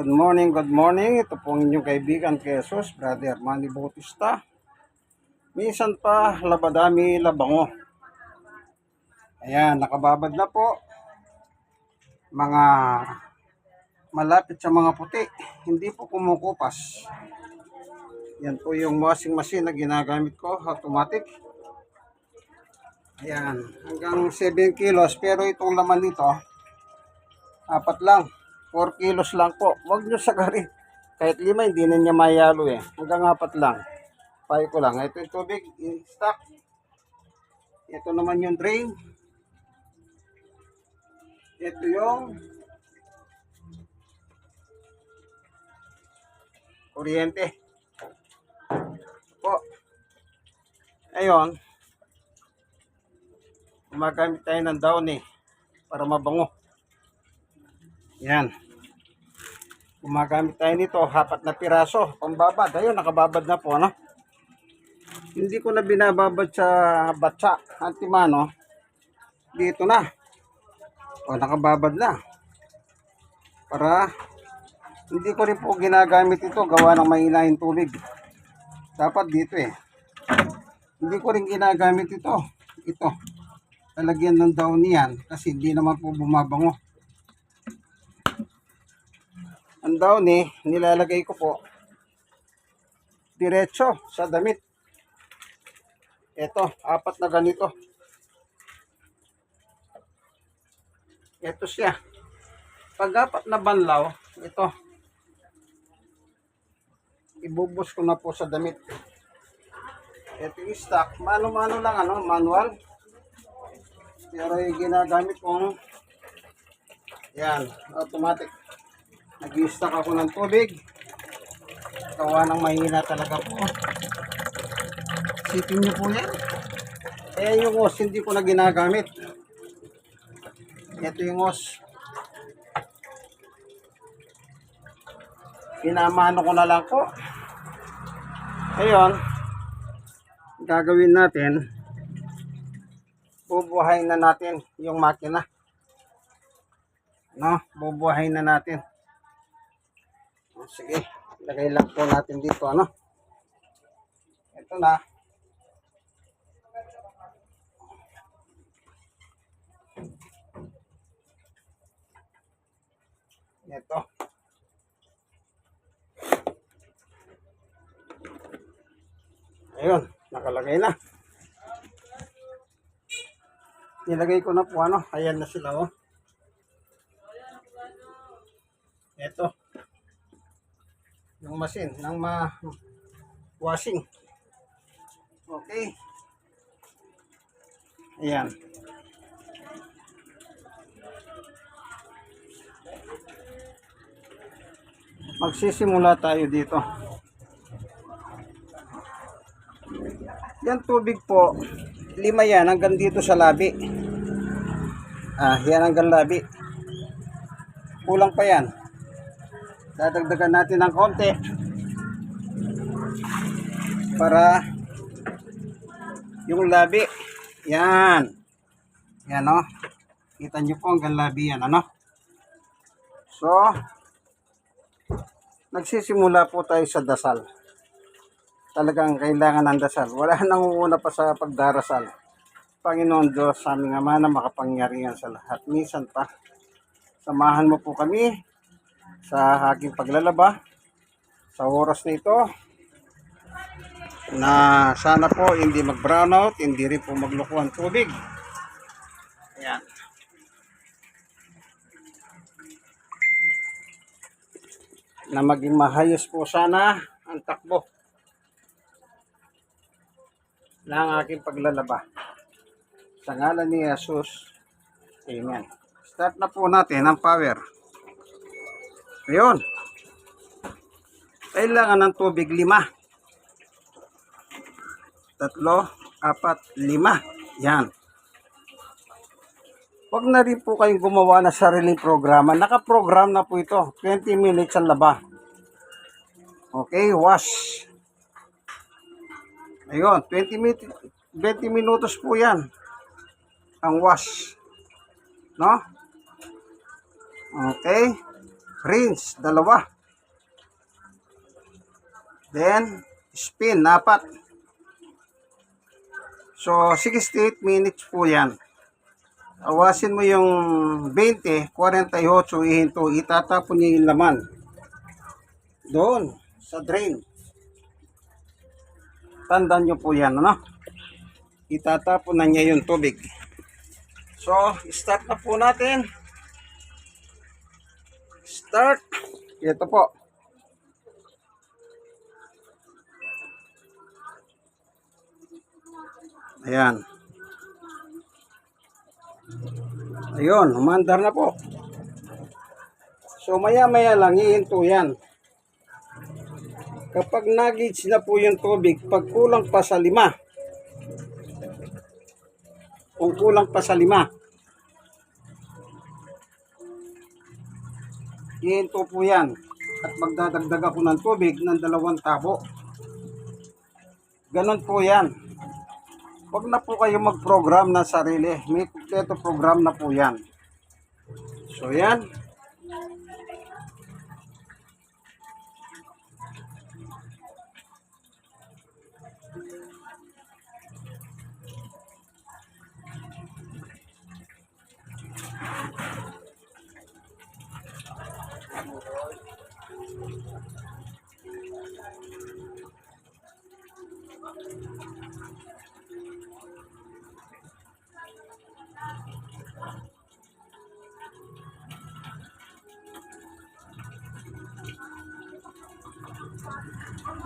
Good morning, good morning. Ito po ang inyong kaibigan Jesus, Brother Manny Bautista. Minsan pa, labadami, labango. Ayan, nakababad na po. Mga malapit sa mga puti. Hindi po kumukupas. Yan po yung washing machine na ginagamit ko, automatic. Ayan, hanggang 7 kilos. Pero itong laman nito, apat lang. 4 kilos lang po. Huwag nyo sagarin. Kahit lima, hindi na niya mayalo eh. Hanggang apat lang. Payo ko lang. Ito yung tubig, in-stock. Ito naman yung drain. Ito yung kuryente. Po. Ayun. Gumagamit tayo ng daon eh. Para mabango. Yan. Gumagamit tayo nito, hapat na piraso, pambabad. Ayun, nakababad na po, ano? Hindi ko na binababad sa batsa, antimano. Dito na. O, nakababad na. Para, hindi ko rin po ginagamit ito, gawa ng mahina yung tubig. Dapat dito eh. Hindi ko rin ginagamit ito. Ito. Talagyan ng daon niyan kasi hindi naman po bumabango. Ang daon eh, nilalagay ko po diretso sa damit. Ito, apat na ganito. Ito siya. Pag apat na banlaw, ito. Ibubos ko na po sa damit. Ito yung stock. Mano-mano lang, ano, manual. Pero yung ginagamit kong yan, automatic. Nag-stock ako ng tubig. Gawa ng mahina talaga po. Sipin niyo po yan. Kaya yung os, hindi ko na ginagamit. Ito yung os. Pinamano ko na lang po. Ngayon, gagawin natin, bubuhayin na natin yung makina. No, bubuhayin na natin. Sige, lagay lang po natin dito, ano. Ito na. Ito. Ayun, nakalagay na. Nilagay ko na po ano, ayan na sila oh. Ito. Yung machine ng ma washing. Okay. Ayan. Magsisimula tayo dito. Yan tubig po, lima yan hanggang dito sa labi. Ah, yan hanggang labi. Kulang pa yan. Dadagdagan natin ng konti para yung labi. Yan. Yan o. Kita nyo po hanggang labi yan. Ano? So, nagsisimula po tayo sa dasal. Talagang kailangan ng dasal. Wala nang una pa sa pagdarasal. Panginoon Diyos, sa aming Ama na makapangyarihan sa lahat. Minsan pa, samahan mo po kami sa aking paglalaba sa oras na ito na sana po hindi mag brownout, hindi rin po magluko ang tubig. Ayan. Na maging mahayos po sana ang takbo ng aking paglalaba. Sa ngalan ni Jesus. Amen. Start na po natin ang power. Ayun. Kailangan ng tubig lima. Tatlo, apat, lima. Yan. Huwag na rin po kayong gumawa ng sariling programa. Nakaprogram na po ito. 20 minutes ang laba. Okay, wash. Ayun, 20 minutes 20 minutos po 'yan. Ang wash. No? Okay? Rinse, dalawa. Then, spin, apat. So, 68 minutes po yan. Awasin mo yung 20, 48, ihinto, itatapon niya yung laman. Doon, sa drain. Tandaan nyo po yan, ano? Itatapon na niya yung tubig. So, start na po natin. Start. Ito po. Ayan. Ayun, umandar na po. So maya maya lang ihinto yan. Kapag nagits na po yung tubig, pag kulang pa sa lima, kung kulang pa sa lima, ihinto po yan. At magdadagdag ako ng tubig ng dalawang tabo. Ganon po yan. Huwag na po kayo mag-program na sarili. May kompleto program na po yan. So yan.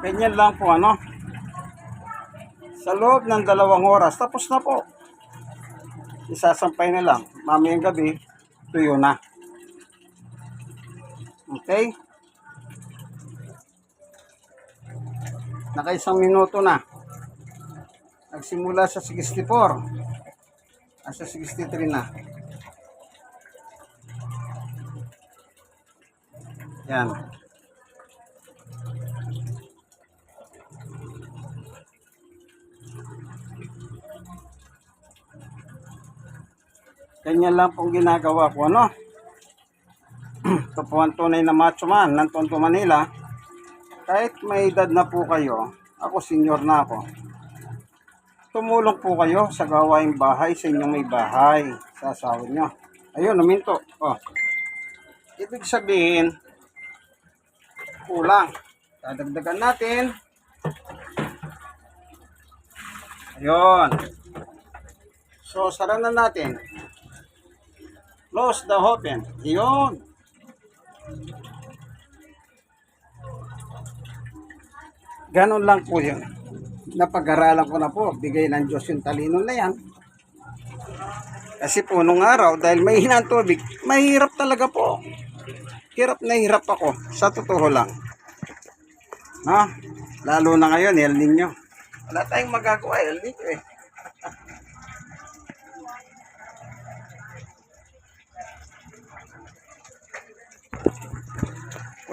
Ganyan lang po ano. Sa loob ng dalawang oras, tapos na po. Isasampay na lang. Mamayang gabi, tuyo na. Okay? Naka isang minuto na. Nagsimula sa 64. Nasa 63 na. Yan. Ganyan lang pong ginagawa ko, ano? Ito po ang tunay na macho man ng Tonto Manila. Kahit may edad na po kayo, ako senior na ako. Tumulong po kayo sa gawaing bahay sa inyong may bahay, sa asawa nyo. Ayun, naminto. Oh. Ibig sabihin, kulang. Dadagdagan natin. Ayun. So, sara na natin. Close the open. Yun. Ganon lang po yun. Napag-aralan ko na po. Bigay ng Diyos yung talino na yan. Kasi po nung araw, dahil may hinang tubig, mahirap talaga po. Hirap na hirap ako. Sa totoo lang. Ha? Lalo na ngayon, El Nino. Wala tayong magagawa, El Nino eh.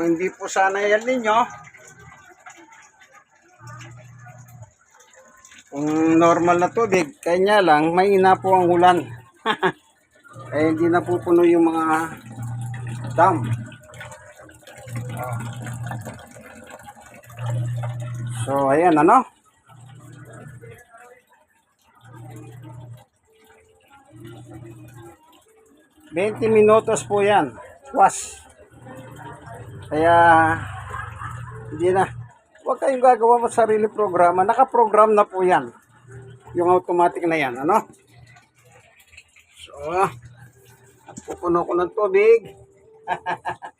Kung hindi po sana yan ninyo, kung normal na tubig, kanya lang, may ina po ang ulan. Kaya hindi napupuno yung mga dam. So, ayan, ano? Bente minutos po yan. Was. Kaya, hindi na. Huwag kayong gagawa mo sarili programa. Nakaprogram na po yan. Yung automatic na yan. Ano? So, pupuno ko ng tubig.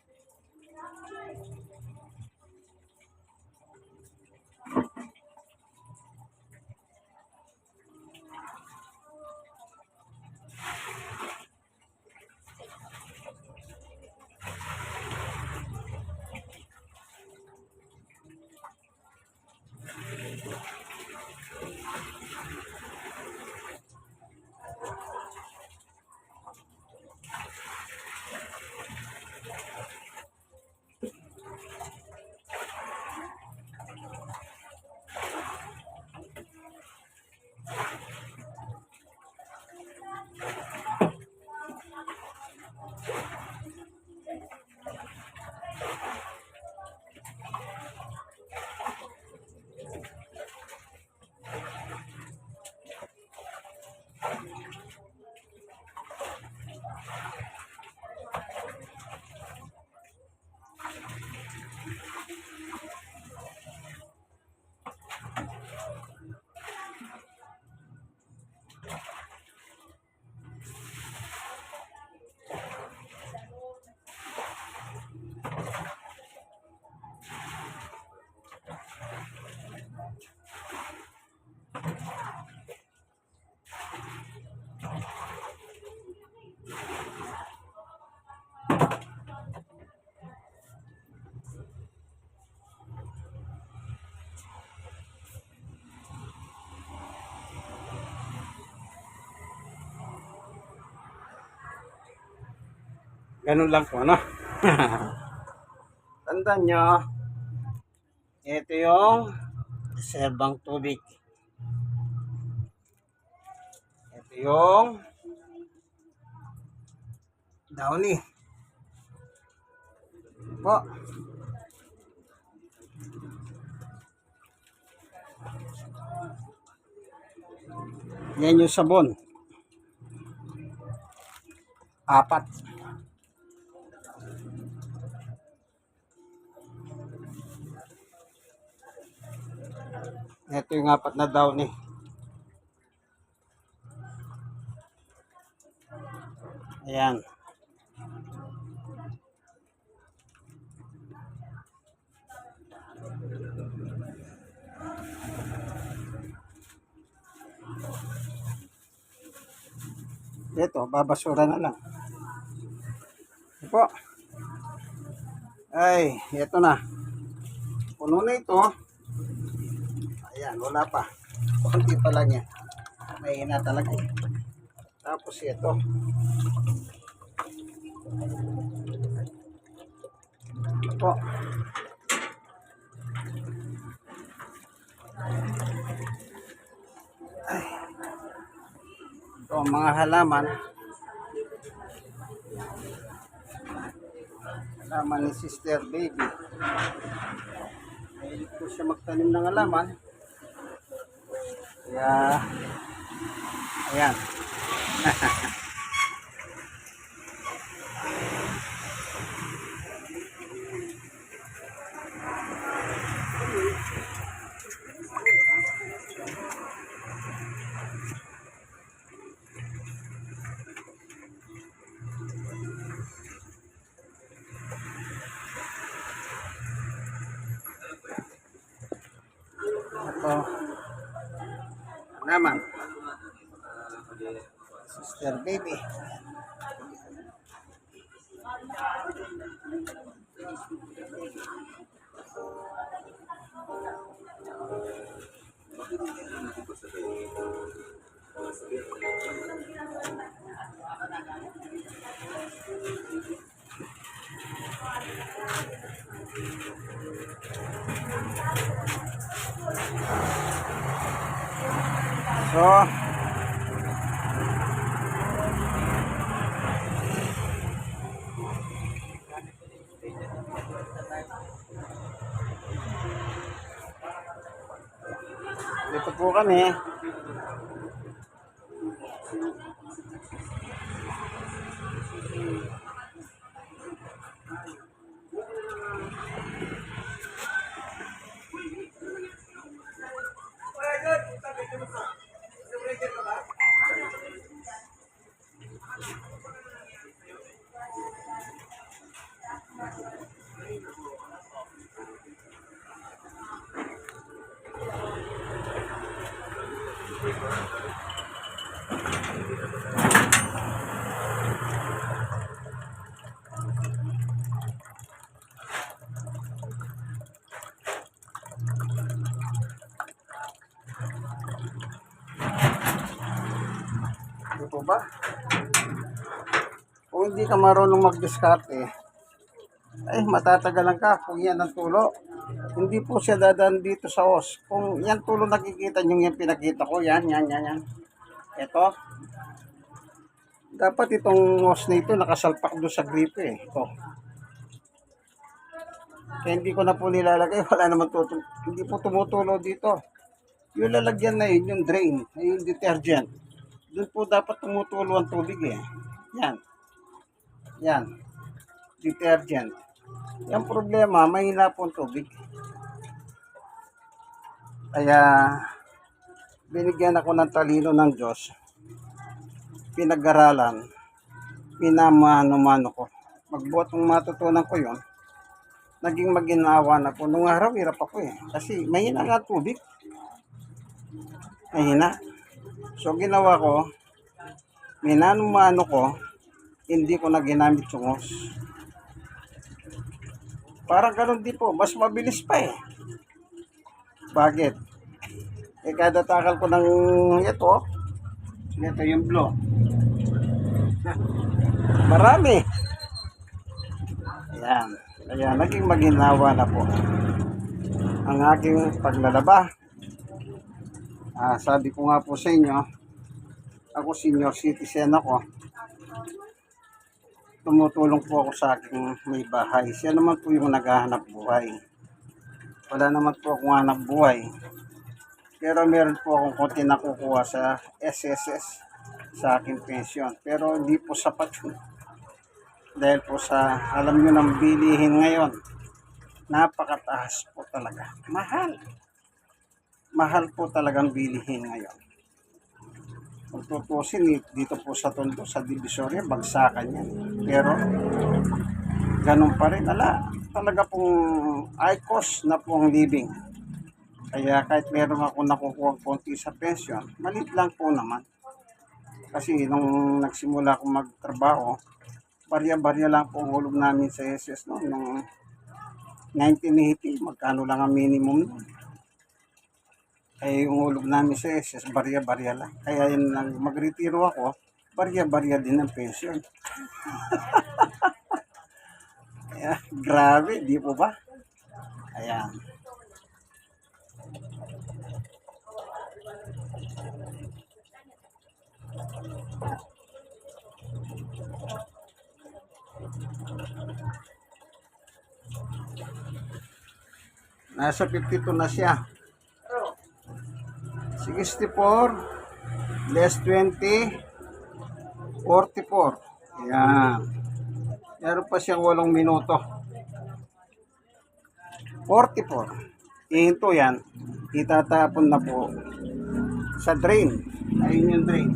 Ganun lang po, no? Tandaan nyo, ito yung reserbang tubig. Ito yung downy. Po. Yan yung sabon. Apat. Ito yung apat na downy. Ayan. Ito, babasura na lang. Ito. Ay, ito na. Puno na ito. Ayan, wala pa. Kunti pa lang yan. Mahina talaga. eh. Tapos ito. Ito. Ay. Ito ang mga halaman. Halaman ni Sister Baby. Mahilig po siya magtanim ng halaman. Kaya, ayan. Ito, halaman. Sister Baby. So, dito po kami. Po ba? Kung hindi ka marunong mag-discarte, ay matatagalan ka kung yan ang tulo. Hindi po siya dadaan dito sa os. Kung yan tulo nakikita nyo yung pinakita ko, yan, yan, yan, yan. Ito. Dapat itong os na ito nakasalpak doon sa gripe eh. Ito. Kaya hindi ko na po nilalagay. Wala naman Hindi po tumutulo dito. Yung lalagyan na yun, yung drain, yung detergent. Doon po dapat tumutulo ang tubig eh. Yan. Yan. Detergent. Yung problema, mahina po ang tubig. Kaya, binigyan ako ng talino ng Diyos. Pinag-aralan. Pinamano-mano ko. Magbuhat matutunan ko yon naging maginawa na po. Nung araw, hirap ako eh. Kasi mahina nga tubig. Mahina. So, ginawa ko, minano-mano ko, hindi ko na ginamit yung os. Parang ganun din po, mas mabilis pa eh. Bakit? Eh, kada takal ko ng ito, ito yung blow. Marami. Ayan. Kaya naging maginawa na po ang aking paglalaba. Ah, sabi ko nga po sa inyo, ako senior citizen ako. Tumutulong po ako sa aking may bahay. Siya naman po yung naghahanap buhay. Wala naman po akong hanap buhay. Pero meron po akong konti nakukuha sa SSS sa aking pension. Pero hindi po sapat yun. Dahil po sa, alam nyo ng bilihin ngayon, napakataas po talaga. Mahal. Mahal po talagang bilihin ngayon. Kung tutusin, dito po sa Tondo, sa Divisoria, bagsakan yan. Pero, ganun pa rin. Ala, talaga pong high cost na po ang living. Kaya kahit meron ako nakukuha konti sa pension, malit lang po naman. Kasi nung nagsimula akong magtrabaho, barya-barya lang po ang hulog namin sa SS noon. Nung 1980, magkano lang ang minimum noon. Kaya yung hulog namin sa SS, barya-barya lang. Kaya yun, nang magretiro ako, barya-barya din ang pension. Kaya, grabe, di po ba? Ayan. Nasa 52 na siya. 64 less 20 44. Yan. Meron pa siyang 8 minuto. 44. Ihinto yan. Itatapon na po sa drain. Ayun yung drain.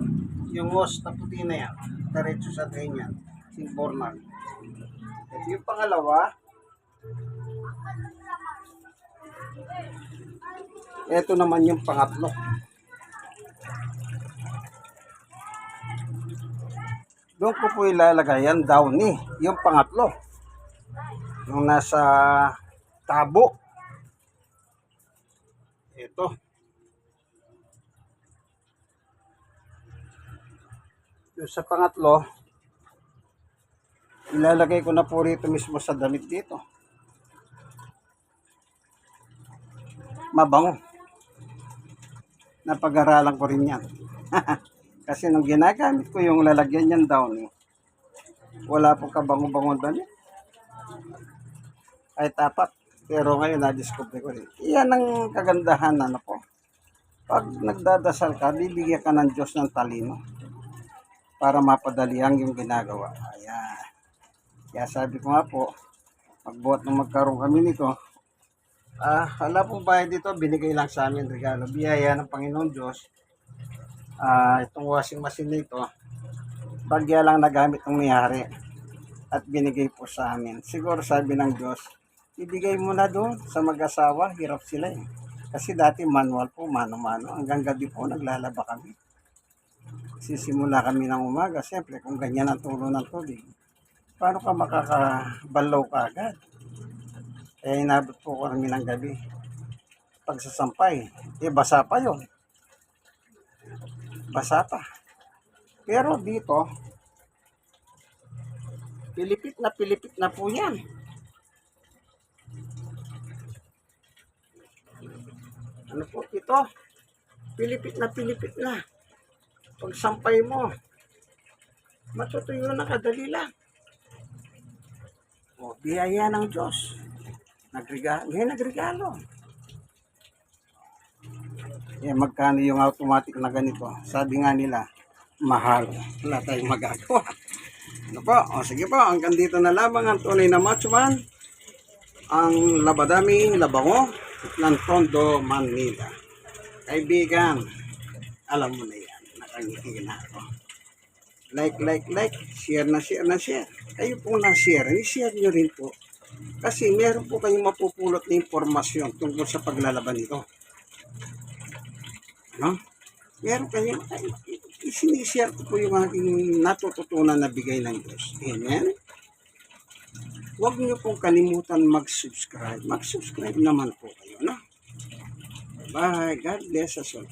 Yung hose na puti na yan. Diretso sa drain yan. Sinformal. At yung pangalawa, ito naman yung pangatlo. Doon ko po ilalagay yan downy. Yung pangatlo. Yung nasa tabo. Ito. Yung sa pangatlo, ilalagay ko na po rito mismo sa damit dito. Mabango. Napag-aralan ko rin yan. Kasi nung ginagamit ko yung lalagyan niyan downy, wala pong kabango-bango damit. Ay tapat. Pero ngayon na-discover ko rin. Iyan ang kagandahan ano po. Pag nagdadasal ka, bibigyan ka ng Diyos ng talino para mapadali ang yung ginagawa. Ayan. Kaya sabi ko nga po, magbuhat nung magkaroon kami nito, ah, wala pong bayad dito, binigay lang sa amin regalo. Biyaya ng Panginoon Diyos. Ah, itong washing machine nito, bagya lang nagamit ng mayari at binigay po sa amin. Siguro sabi ng Diyos, ibigay mo na doon sa mag-asawa, hirap sila eh. Kasi dati manual po, mano-mano. Hanggang gabi po, naglalaba kami. Sisimula kami ng umaga. Siyempre, kung ganyan ang tulo ng tubig, paano ka makakabalaw ka agad? Kaya inabot po kami ng gabi. Pagsasampay, eh basa pa yon Basa pa. Pero dito, pilipit na pilipit na po yan. Ano po ito? Pilipit na pilipit na. Pag sampay mo, matutuyo na kadali lang. O, biyaya ng Diyos. Nagregalo. Ngayon nagregalo. Eh, magkano yung automatic na ganito? Sabi nga nila, mahal. Wala tayong magagawa. Ano po? O, sige po. Hanggang dito na lamang ang tunay na matchman. Ang labadaming labango ng Tondo, Manila. Kaibigan, alam mo na yan. Nakangiti na ako. Like, like, like. Share na, share na, share. Kayo po na-share. I-share nyo rin po. Kasi meron po kayong mapupulot na impormasyon tungkol sa paglalaban nito. Meron kayo, ay, isinishare ko po yung aking natututunan na bigay ng Diyos. Amen? Huwag niyo pong kalimutan mag-subscribe. Mag-subscribe naman po kayo, no? Bye. God bless us all.